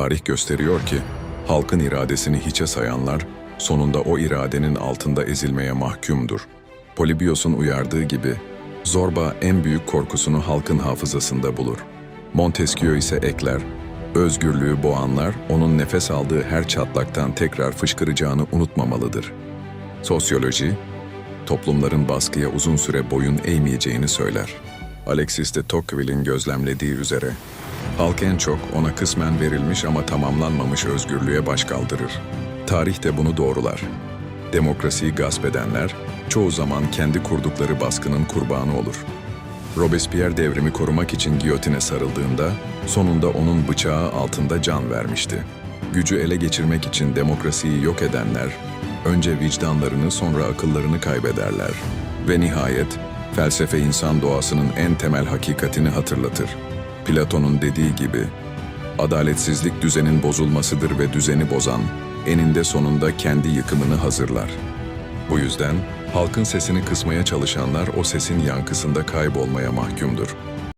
Tarih gösteriyor ki halkın iradesini hiçe sayanlar sonunda o iradenin altında ezilmeye mahkumdur. Polybios'un uyardığı gibi zorba en büyük korkusunu halkın hafızasında bulur. Montesquieu ise ekler, özgürlüğü boğanlar onun nefes aldığı her çatlaktan tekrar fışkıracağını unutmamalıdır. Sosyoloji, toplumların baskıya uzun süre boyun eğmeyeceğini söyler. Alexis de Tocqueville'in gözlemlediği üzere, halk en çok ona kısmen verilmiş ama tamamlanmamış özgürlüğe baş kaldırır. Tarih de bunu doğrular. Demokrasiyi gasp edenler, çoğu zaman kendi kurdukları baskının kurbanı olur. Robespierre devrimi korumak için giyotine sarıldığında, sonunda onun bıçağı altında can vermişti. Gücü ele geçirmek için demokrasiyi yok edenler, önce vicdanlarını sonra akıllarını kaybederler. Ve nihayet, felsefe insan doğasının en temel hakikatini hatırlatır. Platon'un dediği gibi, adaletsizlik düzenin bozulmasıdır ve düzeni bozan, eninde sonunda kendi yıkımını hazırlar. Bu yüzden halkın sesini kısmaya çalışanlar o sesin yankısında kaybolmaya mahkumdur.